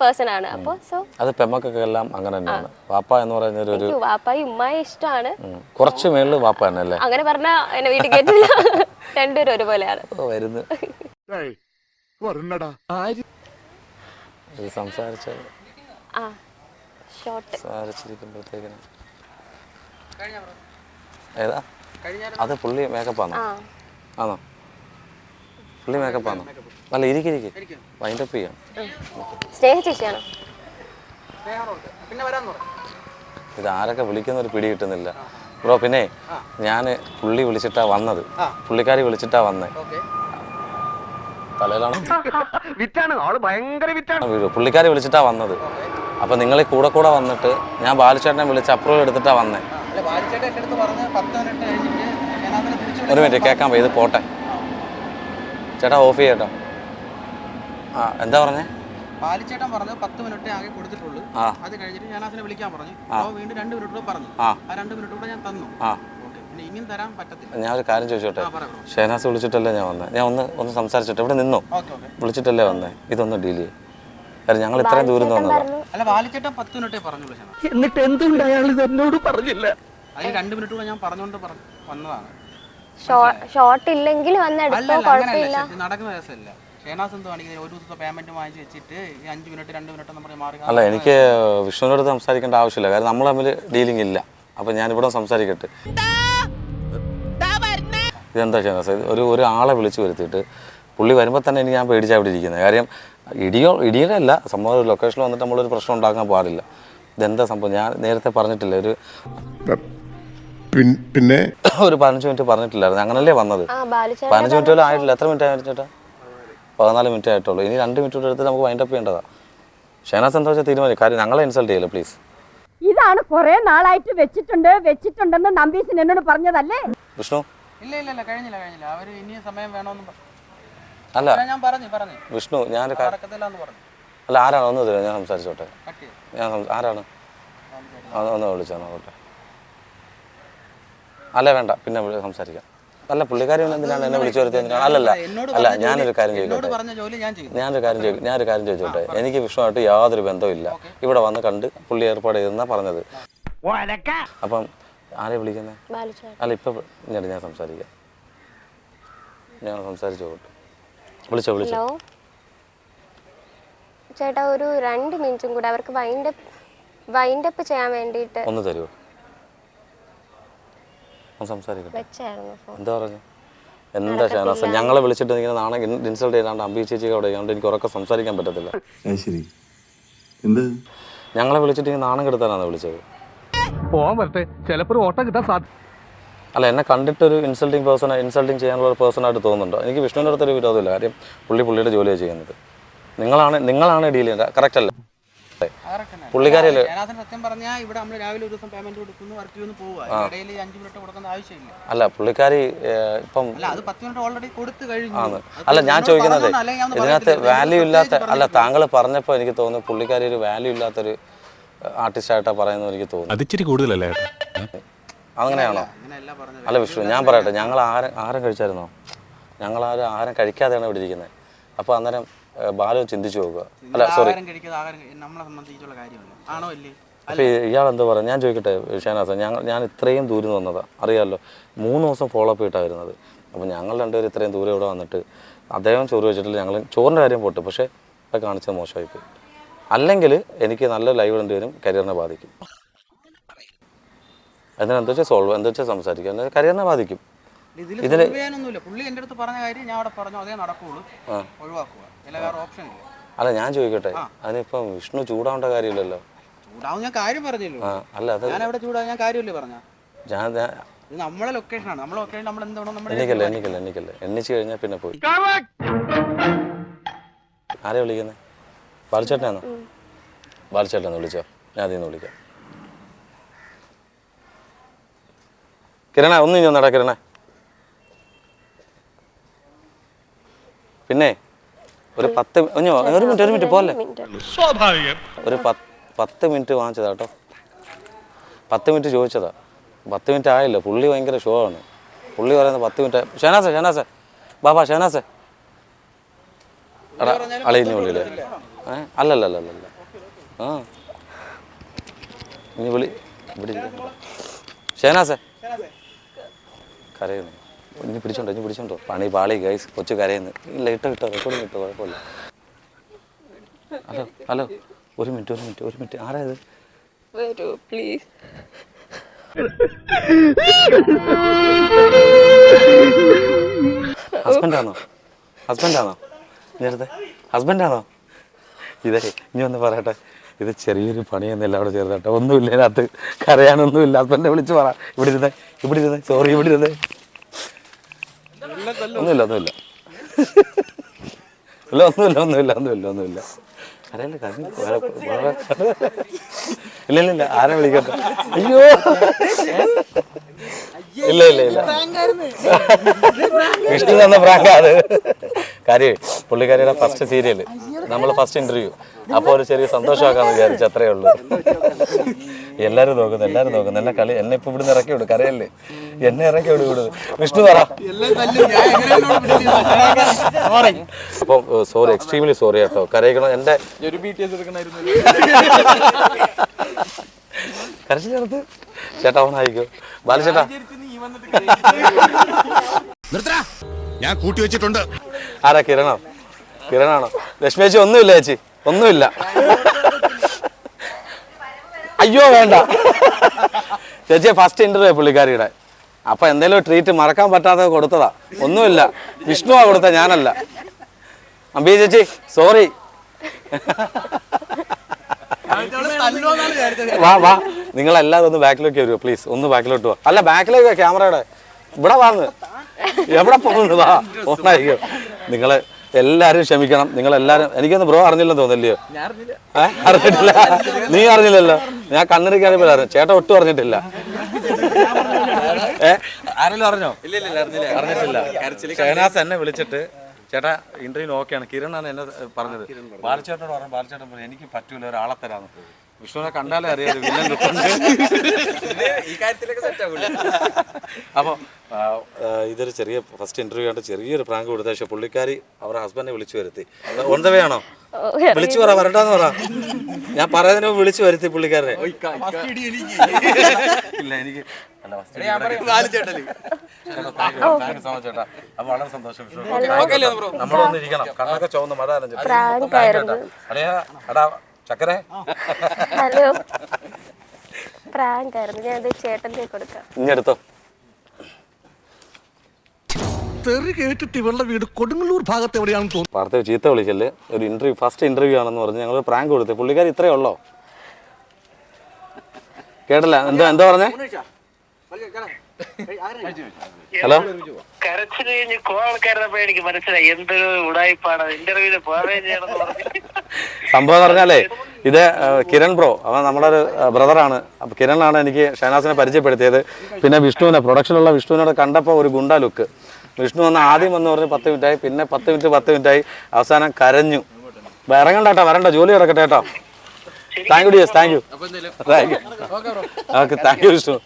പേഴ്സൺ ആണ്. അപ്പോൾ സോ അത് പെമ്മക്കൊക്കെ എല്ലാം അങ്ങനെ തന്നെയാണ്. വാപ്പ എന്ന് പറയുന്ന ഒരു വാപ്പായി ഉമ്മായി ഇഷ്ടമാണ്. കുറച്ച് മേളിൽ വാപ്പ തന്നെ അല്ലേ അങ്ങനെ പറഞ്ഞാൽ എന്നെ വീട്ടിൽ കേട്ടില്ല. രണ്ടുപേരും ഒരുപോലെയാണ്. വരുന്നു. വരണടാ ഇത് സംസാരിച്ച ആ ഷോർട്ട് സംസാരിച്ചിരിക്കുമ്പോഴത്തേക്കിനും. ഏതാ? അത് പുള്ളി മേക്കപ്പ് ആണോ പുള്ളി ആണോ പുള്ളി മേക്കപ്പ് ആണോ വൈൻഡ് അപ്പ് ചെയ്യാം. സ്നേഹ ചേച്ചിയാണോ പിന്നെ വരാന്ന് പറഞ്ഞു ഇത് ആരൊക്കെ വിളിക്കുന്ന ഒരു പിടി കിട്ടുന്നില്ല. ബ്രോ പിന്നെ ഞാൻ പുള്ളി വിളിച്ചിട്ടാ വന്നത്. പുള്ളിക്കാരി വിളിച്ചിട്ടാ വന്നേ. ഓക്കെ. തലയിലാണ്? വിറ്റാണ്. ആൾ ഭയങ്കര വിറ്റാണ്. പുള്ളിക്കാരി വിളിച്ചിട്ടാ വന്നത്. അപ്പൊ നിങ്ങൾ കൂടെ കൂടെ വന്നിട്ട് ഞാൻ ബാലുചേട്ടനെ വിളിച്ച് അപ്രൂവൽ എടുത്തിട്ടാ വന്നേ. അല്ല ഒരു മിനിറ്റ് കേൾക്കാൻ പോയി ഇത് പോട്ടെ. ചേട്ടാ ഓഫ് ചെയ്യട്ടോ. ആ എന്താ പറഞ്ഞേ? പാലിച്ചേട്ടൻ പറഞ്ഞു പത്ത് മിനിറ്റ് ആകെ കൊടുത്തിട്ടുള്ളൂ. അത് കഴിഞ്ഞിട്ട് ഞാൻ അതിനെ വിളിക്കാൻ പറഞ്ഞു. അപ്പോൾ വീണ്ടും രണ്ട് മിനിറ്റ് കൂടെ പറഞ്ഞു. ആ. രണ്ട് മിനിറ്റ് കൂടെ ഞാൻ തന്നു. പിന്നെ ഇനിയും തരാൻ പറ്റത്തില്ല. ഞാൻ ഒരു കാര്യം ചോദിച്ചോട്ടെ? ഷെഹനാസ് വിളിച്ചിട്ടല്ലേ ഞാൻ വന്നത് ഞാൻ ഒന്ന് ഒന്ന് സംസാരിച്ചിട്ട്? ഇവിടെ നിന്നു? Okay okay. വിളിച്ചിട്ടല്ലേ വന്നേ? ഇതൊന്ന് ഡീൽ ചെയ്യും. കാരണം ഞങ്ങൾ ഇത്രയും ദൂരം ചേട്ടാ എന്നിട്ട് എന്തുകൊണ്ട് അയാൾ ഇത് എന്നോട് പറഞ്ഞില്ല? അതിന് രണ്ട് മിനിറ്റ് കൂടെ ഞാൻ പറഞ്ഞുകൊണ്ട് വന്നതാണ്. ഷോർട്ട് ഇല്ലെങ്കിൽ വന്നെടുത്തോ കുഴപ്പമില്ല. നടക്കുന്ന കേസല്ല. അല്ല എനിക്ക് വിഷ്ണുവിന്റെ അടുത്ത് സംസാരിക്കേണ്ട ആവശ്യമില്ല. കാരണം നമ്മൾ തമ്മിൽ ഡീലിംഗ് ഇല്ല. അപ്പം ഞാനിവിടെ സംസാരിക്കട്ടെ. ഇതെന്താ ഷേനാസ് ഒരു ഒരു ആളെ വിളിച്ചു വരുത്തിയിട്ട് പുള്ളി വരുമ്പോൾ തന്നെ എനിക്ക് ഞാൻ പേടിച്ചാൽ ഇവിടെ ഇരിക്കുന്നത് കാര്യം ഇടിയോ ഇടിയുടെ അല്ല സംഭവം ഒരു ലൊക്കേഷനിൽ വന്നിട്ട് നമ്മളൊരു പ്രശ്നം ഉണ്ടാക്കാൻ പാടില്ല. ഇതെന്താ സംഭവം? ഞാൻ നേരത്തെ പറഞ്ഞിട്ടില്ല ഒരു പിന്നെ ഒരു പതിനഞ്ച് മിനിറ്റ് പറഞ്ഞിട്ടില്ലായിരുന്നു. അങ്ങനല്ലേ വന്നത്? പതിനഞ്ച് മിനിറ്റ് പോലും ആയിട്ടില്ല. എത്ര മിനിറ്റ് ആയിരുന്നു ചേട്ടാ പതിനാല് മിനിറ്റ് ആയിട്ടുള്ളൂ. ഇനി രണ്ട് മിനിറ്റ് എടുത്ത് നമുക്ക് വൈൻഡപ്പ് ചെയ്യേണ്ടതാ. ഷെഹനാസ് എന്താ വെച്ചാൽ തീരുമാനിക്കും കാര്യം ഞങ്ങളെ ഇൻസൾട്ട് ചെയ്യില്ല പ്ലീസ് ഇതാണ് കുറെ നാളായിട്ട് വെച്ചിട്ടുണ്ട് വെച്ചിട്ടുണ്ടെന്ന് നമ്പീശൻ എന്നോട് പറഞ്ഞതല്ലേ? വിഷ്ണു? ഇല്ല ഇല്ല ഇല്ല കഴിഞ്ഞില്ല കഴിഞ്ഞില്ല. അവർ ഇനി സമയം വേണമെന്ന് അല്ല. ഞാൻ പറഞ്ഞു പറഞ്ഞു. വിഷ്ണു ഞാൻ കാര്യം നടക്കത്തില്ല എന്ന് പറഞ്ഞു. അല്ല ആരാണ്? ഒന്ന് തരുമോ? ഞാൻ സംസാരിച്ചോട്ടെ. കട്ട് ചെയ്തു ഞാൻ ആരാണ്? ഒന്ന് ഒന്ന് നോക്കട്ടെ അല്ല വേണ്ട. പിന്നെ വിളി- സംസാരിക്കാം. അല്ല പുള്ളിക്കാരി എന്തിനാണ് എന്നെ വിളിച്ചു വരുത്തിയത്? എന്തിനാണ് അല്ലല്ല അല്ല ഞാനൊരു കാര്യം ചോദിക്കട്ടെ. പറഞ്ഞ ജോലി ഞാൻ ചെയ്തു ഞാനൊരു കാര്യം ചോദിക്കും ഞാനൊരു കാര്യം ചോദിച്ചോട്ടെ. എനിക്ക് വിഷ്ണുവായിട്ട് യാതൊരു ബന്ധവുമില്ല. ഇവിടെ വന്ന് കണ്ട് പുള്ളി ഏർപ്പാട് ചെയ്തെന്നാ പറഞ്ഞത്. അപ്പം ആരെ വിളിക്കുന്നത് അല്ല ഇപ്പൊ ഞാൻ ഞാൻ സംസാരിക്കാം. ഞാൻ സംസാരിച്ചു പോട്ടെ വിളിച്ചോ വിളിച്ചോ. ചേട്ടാ ഒരു രണ്ട് മിനിറ്റും കൂടെ അവർക്ക് വൈൻഡപ്പ് വൈൻഡപ്പ് ചെയ്യാൻ വേണ്ടിയിട്ട് ഒന്ന് തരുമോ ഒന്ന് സംസാരിക്കട്ടെ. വെച്ചായിരുന്നു ഫോൺ എന്താ പറഞ്ഞു? എന്താ ഷാനസ് ഞങ്ങളെ വിളിച്ചിട്ട് ഇങ്ങനെ നാളെ ഇൻസൾട്ട് ചെയ്താണ്ട് അമ്പി ചേച്ചിക്ക് അവിടെ അതുകൊണ്ട് എനിക്ക് ഉറക്കെ സംസാരിക്കാൻ പറ്റത്തില്ല. ശരി. എന്ത്? ഞങ്ങളെ വിളിച്ചിട്ട് ഇങ്ങനെ നാണം കെടുത്താനാണ് വിളിച്ചത്. പോവാൻ പറ്റേ ചിലപ്പോൾ ഒരു ഓട്ടം കിട്ടാൻ സാധ്യത അല്ല എന്നെ കണ്ടിട്ടൊരു ഇൻസൾട്ടിങ് പേഴ്സൺ ഇൻസൾട്ടിങ് ചെയ്യാനുള്ള ഒരു പേഴ്സണായിട്ട് തോന്നുന്നുണ്ടോ? എനിക്ക് വിഷ്ണുവിന്റെ അടുത്തൊരു വിരോധമില്ല. കാര്യം പുള്ളി പുള്ളിയുടെ ജോലിയാണ് ചെയ്യുന്നത്. നിങ്ങളാണ് നിങ്ങളാണ് ഡീൽ ചെയ്യുന്നത് കറക്റ്റ് അല്ല. പുള്ളിക്കാരിയല്ലേ? ഞാനതിന് സത്യം പറഞ്ഞാൽ ഇവിടെ നമ്മൾ രാവിലെ ഒരു ദിവസം പേയ്മെന്റ് കൊടുക്കുന്നു വർക്ക് പോവുക ഇടയിൽ അഞ്ച് മിനിറ്റ് കൊടുക്കേണ്ട ആവശ്യമില്ല. അല്ല പുള്ളിക്കാരി ഇപ്പം അല്ല അത് പത്ത് മിനിറ്റ് ഓൾറെഡി കൊടുത്തു കഴിഞ്ഞു. അല്ല ഞാൻ ചോദിക്കുന്നത് ഇതിനകത്ത് വാല്യൂ ഇല്ലാത്ത അല്ല താങ്കൾ പറഞ്ഞപ്പോൾ എനിക്ക് തോന്നുന്നു പുള്ളിക്കാരി ഒരു വാല്യൂ ഇല്ലാത്തൊരു ആർട്ടിസ്റ്റായിട്ടാണ് പറയുന്നത് എനിക്ക് തോന്നുന്നു. അതിച്ചിരി കൂടുതലല്ലേ അങ്ങനെയാണോ? അല്ല വിഷ്ണു ഞാൻ പറയട്ടെ ഞങ്ങൾ ആഹാരം ആഹാരം കഴിച്ചായിരുന്നോ? ഞങ്ങൾ ആരും ആഹാരം കഴിക്കാതെയാണ് ഇവിടെ ഇരിക്കുന്നത് അപ്പോൾ അന്നേരം ബാലു ചിന്തിച്ചു നോക്കുക. അല്ല സോറി നമ്മളെ സംബന്ധിച്ചുള്ള കാര്യമല്ല? ആണോ ഇല്ലേ? അപ്പോൾ ഇയാൾ എന്താ പറയുക ഞാൻ ചോദിക്കട്ടെ ഷാനാസ ഞങ്ങൾ ഞാൻ ഇത്രയും ദൂരം വന്നതാണ് അറിയാമല്ലോ മൂന്ന് ദിവസം ഫോളോ അപ്പ് ഇട്ടാ വരുന്നത് അപ്പോൾ ഞങ്ങൾ രണ്ടുപേരും ഇത്രയും ദൂരം ഇവിടെ വന്നിട്ട് അദ്ദേഹം ചോറ് വെച്ചിട്ടില്ല ഞങ്ങൾ ചോറിന്റെ കാര്യം പോട്ട്. പക്ഷേ അത് കാണിച്ചത് മോശമായിപ്പോയി. അല്ലെങ്കിൽ എനിക്ക് നല്ല ലൈവ് രണ്ടുപേരും കരിയറിനെ ബാധിക്കും. എന്നാൽ എന്താ വെച്ചാൽ സോൾവ് എന്താ വെച്ചാൽ സംസാരിക്കുക? എന്നാൽ കരിയറിനെ ബാധിക്കും. ഇതിൽ പുള്ളി എന്റെ അടുത്ത് പറഞ്ഞ കാര്യം ഞാൻ അവിടെ പറഞ്ഞു അതേ നടക്കുള്ളൂ. ഒഴിവാക്കുക. അല്ല വേറെ ഓപ്ഷൻ അല്ല ഞാൻ ചോദിക്കട്ടെ. അതിനിപ്പം വിഷ്ണു ചൂടാവേണ്ട കാര്യമില്ലല്ലോ. ചൂടാവും ഞാൻ കാര്യം പറഞ്ഞല്ലോ? അല്ല അത് ഞാൻ ചൂടാവും ഞാൻ കാര്യമല്ലേ പറഞ്ഞ? ഞാൻ നമ്മളെ ലൊക്കേഷനാണ് നമ്മളെ ലൊക്കേഷൻ നമ്മൾ എന്താണോ എനിക്കല്ല എനിക്കല്ല എനിക്കല്ല എണ്ണിച്ച് കഴിഞ്ഞാൽ പിന്നെ പോയി. ആരെ വിളിക്കുന്നത് ബാലച്ചേട്ടനാണോ ബാലച്ചേട്ടനെ വിളിച്ചോ. ഞാൻ അതിൽ നിന്ന് വിളിക്കാം. കിരണ ഒന്നും ഇനി ഒന്നടാ കിരണ. പിന്നെ? ഒരു പത്ത് ഒരു മിനിറ്റ് ഒരു മിനിറ്റ് പോലെ സ്വാഭാവികം. ഒരു പത്ത് മിനിറ്റ് വാങ്ങിച്ചതാ കേട്ടോ പത്ത് മിനിറ്റ് ചോദിച്ചതാ. പത്ത് മിനിറ്റ് ആയില്ല പുള്ളി ഭയങ്കര ഷോ ആണ്. പുള്ളി പറയുന്നത് പത്ത് മിനിറ്റ് ഷെനാസെ ഷെനാസെ ബാബാ ഷെനാസെ എടാ പുള്ളി ഏ അല്ലല്ല അല്ല അല്ല ആ. ഇനി വിളി ഇവിടെ. ഷെനാസെ കരയുന്നു. ഇനി പിടിച്ചോണ്ടോ ഇനി പിടിച്ചോണ്ടോ. പണി പാളി ഗൈസ് കൊച്ചു കരയുന്നു ഇല്ല ഇട്ടോ ഇട്ടോ റെക്കോർഡിങ് ഇട്ടോ കുഴപ്പമില്ല. ഹലോ ഹലോ ഒരു മിനിറ്റ് ഒരു മിനിറ്റ് ഒരു മിനിറ്റ്. ആരാ ഇത്? വരൂ പ്ലീസ് ഹസ്ബൻഡാണോ ഹസ്ബൻഡാണോ നേരത്തെ. ഹസ്ബൻഡാണോ ഇതേ ഇനി ഒന്ന് പറയട്ടെ. ഇത് ചെറിയൊരു പണിയൊന്നുമില്ല അവിടെ ചെറുതാട്ടോ ഒന്നുമില്ല അതിനകത്ത് കരയാനൊന്നുമില്ല. ഹസ്ബൻഡിനെ വിളിച്ച് പറ. ഇവിടെ ഇരുന്നേ ഇവിടെ ഇരുന്നേ. സോറി ഇവിടെ ഇരുന്നേ. ഒന്നുമില്ല ഒന്നുമില്ല അല്ല ഒന്നുമില്ല ഒന്നുമില്ല ഒന്നുമില്ല ഒന്നുമില്ല. ഇല്ല ഇല്ല ഇല്ല ആരെ വിളിക്കട്ടെ? അയ്യോ. ഇല്ല ഇല്ല ഇല്ല. വിഷ്ണു തന്ന പ്രാങ്ക അത് കാര്യം പുള്ളിക്കാരിയുടെ ഫസ്റ്റ് സീരിയൽ നമ്മൾ ഫസ്റ്റ് ഇന്റർവ്യൂ അപ്പോൾ ഒരു ചെറിയ സന്തോഷമാക്കാന്ന് വിചാരിച്ചു അത്രേ ഉള്ളൂ. എല്ലാരും നോക്കുന്നു എല്ലാരും നോക്കുന്നു. എന്നെ കളി എന്നെ ഇപ്പൊ ഇവിടുന്ന് ഇറക്കി വിടും കരയല്ലേ? എന്നെ ഇറക്കി വിടും ഇവിടുന്ന്. വിഷ്ണു പറ. അപ്പൊ സോറി എക്സ്ട്രീംലി സോറി കേട്ടോ. കരയിക്കണം എന്റെ ഒരു ചേർത്ത് ചേട്ടാ ഓണായിക്കോ ബാലചേട്ടാ നീ വന്നിട്ട് ഞാൻ കൂട്ടി വെച്ചിട്ടുണ്ട്. ആരാ കിരണോ? കിരണാണോ? ലക്ഷ്മി ചേച്ചി ഒന്നുമില്ല ചേച്ചി. ഒന്നുമില്ല. അയ്യോ വേണ്ട. ചേച്ചിയെ ഫസ്റ്റ് ഇന്റർവ്യൂ പുള്ളിക്കാരിയുടെ. അപ്പൊ എന്തെങ്കിലും ട്രീറ്റ് മറക്കാൻ പറ്റാതെ കൊടുത്തതാ. ഒന്നുമില്ല. വിഷ്ണുവാ കൊടുത്ത ഞാനല്ല. അമ്പി ചേച്ചി സോറി വാ വാ. നിങ്ങളെല്ലാവരും ഒന്ന് ബാക്കിലേക്ക് വരുമോ പ്ലീസ് ഒന്ന് ബാക്കിലോട്ട് പോവാ അല്ല ബാക്കിലേക്ക് ക്യാമറയുടെ ഇവിടെ വാന്ന് എവിടെ പോകുന്നു വാ ഒന്നായിരിക്കും നിങ്ങൾ എല്ലാരും ക്ഷമിക്കണം. നിങ്ങൾ എല്ലാരും എനിക്കൊന്ന് ബ്രോ അറിഞ്ഞില്ലെന്ന് തോന്നില്ലയോ? അറിഞ്ഞിട്ടില്ല. നീ അറിഞ്ഞില്ലല്ലോ. ഞാൻ കണ്ണിരിക്കാതെ അറിഞ്ഞു. ചേട്ടൻ ഒട്ടും അറിഞ്ഞിട്ടില്ല. ഏ? ആരെങ്കിലും അറിഞ്ഞോ? ഇല്ല ഇല്ല അറിഞ്ഞില്ല. അറിഞ്ഞിട്ടില്ല. ഷഹനാസ് എന്നെ വിളിച്ചിട്ട് ചേട്ടാ ഇന്റർവ്യൂ ഓക്കെയാണ് കിരണാണ് എന്നെ പറഞ്ഞത്. ബാലചേട്ടനോട് പറഞ്ഞു ബാലചേട്ടൻ പറഞ്ഞു എനിക്ക് പറ്റൂല ഒരാളെ തരാന്ന്. വിഷ്ണുവിനെ കണ്ടാലേ അറിയാം വില്ലൻ ഈ കാര്യത്തിലൊക്കെ അപ്പോൾ ഇതൊരു ചെറിയ ഫസ്റ്റ് ഇന്റർവ്യൂ ആയിട്ട് ചെറിയൊരു പ്രാങ്ക് കൊടുത്ത. പക്ഷേ പുള്ളിക്കാരി അവരുടെ ഹസ്ബൻഡിനെ വിളിച്ചു വരുത്തി. ഓൺ ദ വേ ആണോ? വിളിച്ചു പറ വരണ്ടെന്ന് പറ. ഞാൻ പറയുന്നതിന് മുമ്പ് വിളിച്ചു വരുത്തി പുള്ളിക്കാരനെ. ഇല്ല എനിക്ക് വളരെ സന്തോഷം വിഷ്ണു. നമ്മളൊന്ന് ഇരിക്കണം കണ്ണൊക്കെ ചുവന്ന് മഴ നനഞ്ഞിട്ട്. ചക്കരെ? ഹലോ. പ്രാങ്ക് ആയിരുന്നു ഞാൻ ഇത് ചേട്ടന്റെ കൊടുക്കാം. ഇഞ്ഞെടുത്തോ. തെറി കേട്ടിട്ട് ഇവളുടെ വീട് കൊടുങ്ങല്ലൂർ ഭാഗത്ത് എവിടെയാണെന്ന് തോന്നുന്നു. പാർത്ഥിവ് ചീത്ത വിളിച്ചല്ലേ? ഒരു ഇന്റർവ്യൂ ഫസ്റ്റ് ഇന്റർവ്യൂ ആണെന്ന് പറഞ്ഞ് ഞങ്ങൾ പ്രാങ്ക് കൊടുത്തു. പുള്ളിക്കാർ ഇത്രയേ ഉള്ളോ? കേട്ടില്ല. എന്താ എന്താ പറഞ്ഞേ? ഹലോ? കരച്ചിൽ കഴിഞ്ഞ് കോ ആൾക്കാരുന്നപ്പോ എനിക്ക് മനസ്സിലായി. എന്തൊരു ഉടായ്പാണ് ഇന്റർവ്യൂവിന് പോവേ പറഞ്ഞു. സംഭവം എന്ന് പറഞ്ഞാലേ ഇത് കിരൺ ബ്രോ അവൻ നമ്മുടെ ഒരു ബ്രദറാണ്. അപ്പൊ കിരണാണ് എനിക്ക് ഷഹനാസിനെ പരിചയപ്പെടുത്തിയത്. പിന്നെ വിഷ്ണുവിനെ പ്രൊഡക്ഷനിലുള്ള വിഷ്ണുവിനോട് കണ്ടപ്പോൾ ഒരു ഗുണ്ട ലുക്ക്. വിഷ്ണു വന്ന് ആദ്യം വന്ന് പറഞ്ഞ് പത്ത് മിനിറ്റായി പിന്നെ പത്ത് മിനിറ്റ് പത്ത് മിനിറ്റായി അവസാനം കരഞ്ഞു. ഇറങ്ങണ്ട കേട്ടോ വരണ്ട ജോലി ഇറക്കട്ടെ കേട്ടോ. Thank you Dias thank you thank you okay thank you Vishnu.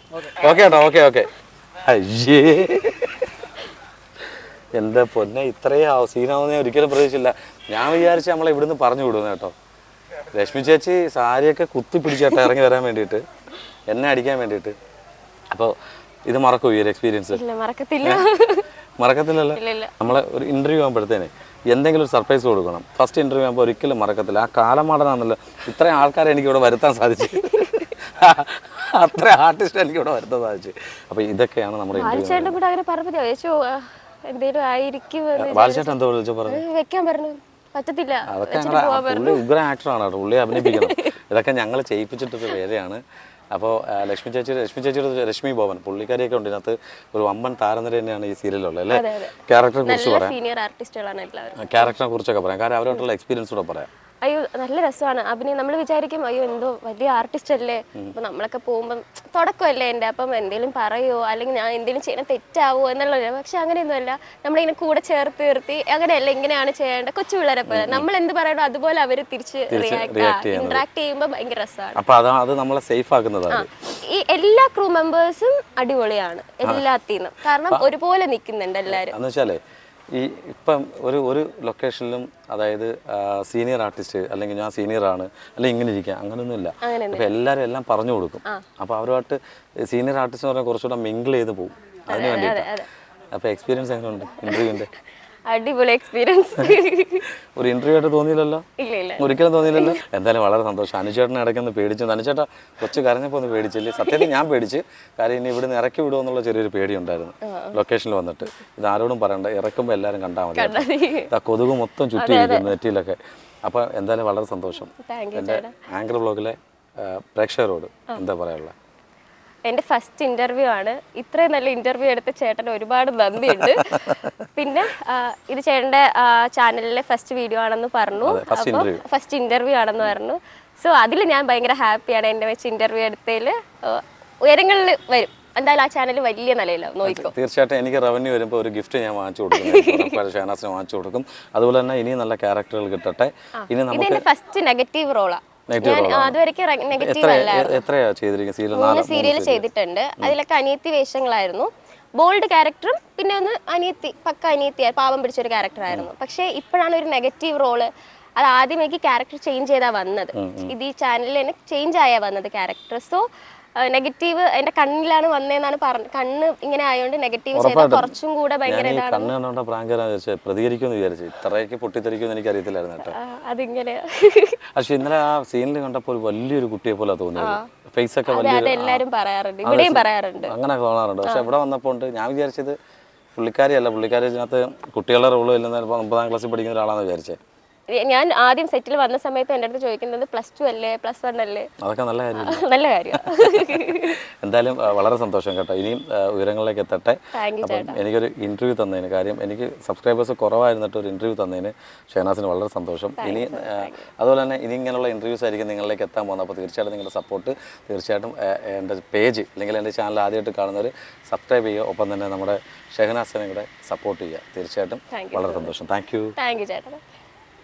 Okay കേട്ടോ ഓക്കെ ഓക്കെ അയ്യേ. എന്റെ പൊന്നെ ഇത്രയും സീനാവുന്ന ഒരിക്കലും പ്രതീക്ഷിച്ചില്ല. ഞാൻ വിചാരിച്ച് നമ്മളെ ഇവിടുന്ന് പറഞ്ഞു വിടുന്നു കേട്ടോ. രശ്മി ചേച്ചി സാരിയൊക്കെ കുത്തി പിടിച്ചേട്ടാ ഇറങ്ങി വരാൻ വേണ്ടിയിട്ട് എന്നെ അടിക്കാൻ വേണ്ടിയിട്ട്. അപ്പോൾ ഇത് മറക്കൂ ഈ ഒരു എക്സ്പീരിയൻസ് മറക്കത്തില്ല. മറക്കത്തില്ലല്ലോ? നമ്മളെ ഒരു ഇന്റർവ്യൂ ആകുമ്പോഴത്തേനെ എന്തെങ്കിലും ഒരു സർപ്രൈസ് കൊടുക്കണം. ഫസ്റ്റ് ഇന്റർവ്യൂ ആകുമ്പോൾ ഒരിക്കലും മറക്കത്തില്ല. ആ കാലമാടനാണല്ലോ ഇത്രയും ആൾക്കാരെ എനിക്ക് ഇവിടെ വരുത്താൻ സാധിച്ചു അത്ര ആർട്ടിസ്റ്റ് എനിക്ക് ഇവിടെ വരുത്താൻ സാധിച്ചു. അപ്പോൾ ഇതൊക്കെയാണ് നമ്മുടെ ഇന്റർവ്യൂ ബാലിച്ചേട്ടൻ എന്തോ വിളിച്ചു പറഞ്ഞു വെക്കാൻ പറഞ്ഞു. പറ്റത്തില്ല. അതൊക്കെ പുള്ളി ഉഗ്ര ആക്ടറാണ് കേട്ടോ. പുള്ളി ഇതൊക്കെ ഞങ്ങൾ ചെയ്യിപ്പിച്ചിട്ടൊരു പേരെയാണ് അപ്പോൾ ലക്ഷ്മി ചേച്ചി ലക്ഷ്മി ചേച്ചിയുടെ രശ്മി ഭവൻ. പുള്ളിക്കാരിയൊക്കെ ഉണ്ട് ഇതിനകത്ത്. ഒരു വമ്പൻ താരനിര തന്നെയാണ് ഈ സീരിയലുള്ളത് അല്ലേ? ക്യാരക്ടറെ കുറിച്ച് പറയാം. ക്യാരക്ടറിനെ കുറിച്ചൊക്കെ പറയാം. കാരണം അവരോട്ടുള്ള എക്സ്പീരിയൻസ് കൂടെ പറയാം. അയ്യോ നല്ല രസമാണ്. അഭിനയം നമ്മൾ വിചാരിക്കും അയ്യോ എന്തോ വലിയ ആർട്ടിസ്റ്റ് അല്ലേ? അപ്പൊ നമ്മളൊക്കെ പോകുമ്പം തുടക്കമല്ലേ എന്റെ? അപ്പം എന്തെങ്കിലും പറയോ? അല്ലെങ്കിൽ ഞാൻ എന്തെങ്കിലും ചെയ്യണം തെറ്റാവോ എന്നുള്ളത് പക്ഷെ അങ്ങനെയൊന്നുമല്ല. നമ്മളിങ്ങനെ കൂടെ ചേർത്ത് നിർത്തി അങ്ങനെയല്ല ഇങ്ങനെയാണ് ചെയ്യേണ്ടത്. കൊച്ചു പിള്ളേരെ പോലെ. നമ്മൾ എന്ത് പറയണോ അതുപോലെ അവർ തിരിച്ച് റിയാക്ട് ഇന്ററാക്ട് ചെയ്യുമ്പോൾ ഭയങ്കര രസമാണ്. അപ്പോൾ അത് അത് നമ്മളെ സേഫ് ആക്കുന്നതാണ് ഈ എല്ലാ ക്രൂ മെമ്പേഴ്സും അടിപൊളിയാണ്. എല്ലാത്തിനും. കാരണം ഒരുപോലെ നിൽക്കുന്നുണ്ട് എല്ലാവരും വെച്ചാലേ ഈ ഇപ്പം ഒരു ഒരു ലൊക്കേഷനിലും അതായത് സീനിയർ ആർട്ടിസ്റ്റ് അല്ലെങ്കിൽ ഞാൻ സീനിയർ ആണ് അല്ലെങ്കിൽ ഇങ്ങനെ ഇരിക്കാം അങ്ങനെയൊന്നുമില്ല. അപ്പം എല്ലാവരും എല്ലാം പറഞ്ഞു കൊടുക്കും. അപ്പോൾ അവരുമായിട്ട് സീനിയർ ആർട്ടിസ്റ്റ് എന്ന് പറഞ്ഞാൽ കുറച്ചുകൂടെ മിങ്കിൾ ചെയ്ത് പോകും അതിന് വേണ്ടിയിട്ട്. അപ്പോൾ എക്സ്പീരിയൻസ് എങ്ങനെയുണ്ട്? ഇന്റർവ്യൂവിന്റെ അടിപൊളി എക്സ്പീരിയൻസ് ഒരു ഇന്റർവ്യൂ ആയിട്ട് തോന്നിയില്ലല്ലോ? ഒരിക്കലും തോന്നിയില്ലല്ലോ? എന്തായാലും വളരെ സന്തോഷം. അനുചേട്ടനെ ഇടയ്ക്കൊന്ന് പേടിച്ചു. അനുചേട്ടാ കൊച്ചു കരഞ്ഞപ്പോൾ ഒന്ന് പേടിച്ചില്ലേ? സത്യത്തിൽ ഞാൻ പേടിച്ച്. കാര്യം ഇനി ഇവിടുന്ന് ഇറക്കി വിടുമോ എന്നുള്ള ചെറിയൊരു പേടി ഉണ്ടായിരുന്നു ലൊക്കേഷനിൽ വന്നിട്ട്. ഇത് ആരോടും പറയണ്ട. ഇറക്കുമ്പോൾ എല്ലാവരും കണ്ടാൽ മതി കൊതുക് മൊത്തം ചുറ്റിയിരിക്കുന്നു നെറ്റിയിലൊക്കെ. അപ്പോൾ എന്തായാലും വളരെ സന്തോഷം. എന്റെ ആങ്കർ ബ്ലോഗിലെ പ്രേക്ഷകരോട് എന്താ പറയാനുള്ളത്? എന്റെ ഫസ്റ്റ് ഇന്റർവ്യൂ ആണ്. ഇത്രയും നല്ല ഇന്റർവ്യൂ എടുത്ത ചേട്ടൻ ഒരുപാട് നന്ദിയുണ്ട്. പിന്നെ ഇത് ചേട്ടന്റെ ചാനലിലെ ഫസ്റ്റ് വീഡിയോ ആണെന്ന് പറഞ്ഞു. അപ്പൊ ഫസ്റ്റ് ഇന്റർവ്യൂ ആണെന്ന് പറഞ്ഞു. സോ അതിൽ ഞാൻ ഭയങ്കര ഹാപ്പിയാണ് എന്റെ വെച്ച് ഇന്റർവ്യൂ എടുത്തതിൽ ഉയരങ്ങളിൽ വരും. എന്തായാലും ആ ചാനൽ വലിയ നിലയിലാവും നോക്കിക്കോ തീർച്ചയായിട്ടും എനിക്ക് റവന്യൂ വരുമ്പോൾ ഒരു ഗിഫ്റ്റ് ഞാൻ വാങ്ങിച്ചു കൊടുക്കും. ഷഹനാസിന് വാങ്ങിച്ചു കൊടുക്കും. അതുപോലെ തന്നെ ഇനിയും നല്ല ക്യാരക്ടറുകൾ കിട്ടട്ടെ. ഇനി നമുക്ക് ഫസ്റ്റ് നെഗറ്റീവ് റോളാ സീരിയൽ ചെയ്തിട്ടുണ്ട്. അതിലൊക്കെ അനിയത്തി വേഷങ്ങളായിരുന്നു. ബോൾഡ് ക്യാരക്ടറും പിന്നെ ഒന്ന് അനിയത്തി പക്ക അനിയത്തി പാവം പിടിച്ചൊരു ക്യാരക്ടറായിരുന്നു. പക്ഷേ ഇപ്പോഴാണ് ഒരു നെഗറ്റീവ് റോൾ അത് ആദ്യം എനിക്ക് ക്യാരക്ടർ ചേഞ്ച് ചെയ്താ വന്നത്. ഇത് ഈ ചാനലിൽ തന്നെ ചേഞ്ച് ആയാ വന്നത് ക്യാരക്ടർ സോ നെഗറ്റീവ് എന്റെ കണ്ണിലാണ് വന്നതെന്നാണ് പറഞ്ഞത് കണ്ണ് ഇങ്ങനെ ആയതുകൊണ്ട് നെഗറ്റീവ് ചെയ്താൽ കുറച്ചും കൂടെ ഭയങ്കര ഈ കണ്ണ് കണ്ടോണ്ട പ്രാങ്ക് വിചാരിച്ചു പ്രതികരിക്കുമെന്ന് വിചാരിച്ചു. ഇത്രയൊക്കെ പൊട്ടിത്തെറിക്കുമെന്ന് എനിക്ക് അറിയത്തില്ലായിരുന്നു കേട്ടോ. ആ, അതിങ്ങനെ. പക്ഷെ ഇന്നലെ ആ സീനിൽ കണ്ടപ്പോൾ വലിയൊരു കുട്ടിയെ പോലെ തോന്നിയത്. ഫേസ് ഒക്കെ വലിയ അത് എല്ലാരും പറയാറുണ്ട്. ഇവിടെയും പറയാറുണ്ട്. അങ്ങനെ തോന്നാറുണ്ട്. പക്ഷെ ഇവിടെ വന്നപ്പോൾ ഞാൻ വിചാരിച്ചത് പുള്ളിക്കാരിയല്ല. പുള്ളിക്കാരി ഇതിനകത്ത് കുട്ടികളുടെ റോൾ ഇല്ലെന്ന് ഒമ്പതാം ക്ലാസ്സിൽ പഠിക്കുന്ന ഒരാളാണെന്ന് വിചാരിച്ചത് ഞാൻ ആദ്യം സെറ്റിൽ വന്ന സമയത്ത് എന്റെ അടുത്ത് ചോദിക്കുന്നത് പ്ലസ് ടു അല്ലേ പ്ലസ് വൺ അല്ലേ? അതൊക്കെ നല്ല കാര്യം നല്ല കാര്യം എന്തായാലും വളരെ സന്തോഷം കേട്ടോ. ഇനിയും ഉയരങ്ങളിലേക്ക് എത്തട്ടെ. അപ്പം എനിക്കൊരു ഇന്റർവ്യൂ തന്നതിന് കാര്യം എനിക്ക് സബ്സ്ക്രൈബേഴ്സ് കുറവായിരുന്നിട്ട് ഒരു ഇന്റർവ്യൂ തന്നതിന് ഷെഹനാസിന് വളരെ സന്തോഷം. ഇനി അതുപോലെ തന്നെ ഇനി ഇങ്ങനെയുള്ള ഇന്റർവ്യൂസ് ആയിരിക്കും നിങ്ങളിലേക്ക് എത്താൻ പോകുന്നത്. അപ്പോൾ തീർച്ചയായിട്ടും നിങ്ങളുടെ സപ്പോർട്ട് തീർച്ചയായിട്ടും എന്റെ പേജ് അല്ലെങ്കിൽ എന്റെ ചാനൽ ആദ്യമായിട്ട് കാണുന്നവർ സബ്സ്ക്രൈബ് ചെയ്യുക. ഒപ്പം തന്നെ നമ്മുടെ ഷെഹനാസിനെ കൂടെ സപ്പോർട്ട് ചെയ്യുക. തീർച്ചയായിട്ടും വളരെ സന്തോഷം. താങ്ക് യു താങ്ക് യു ചേട്ടാ.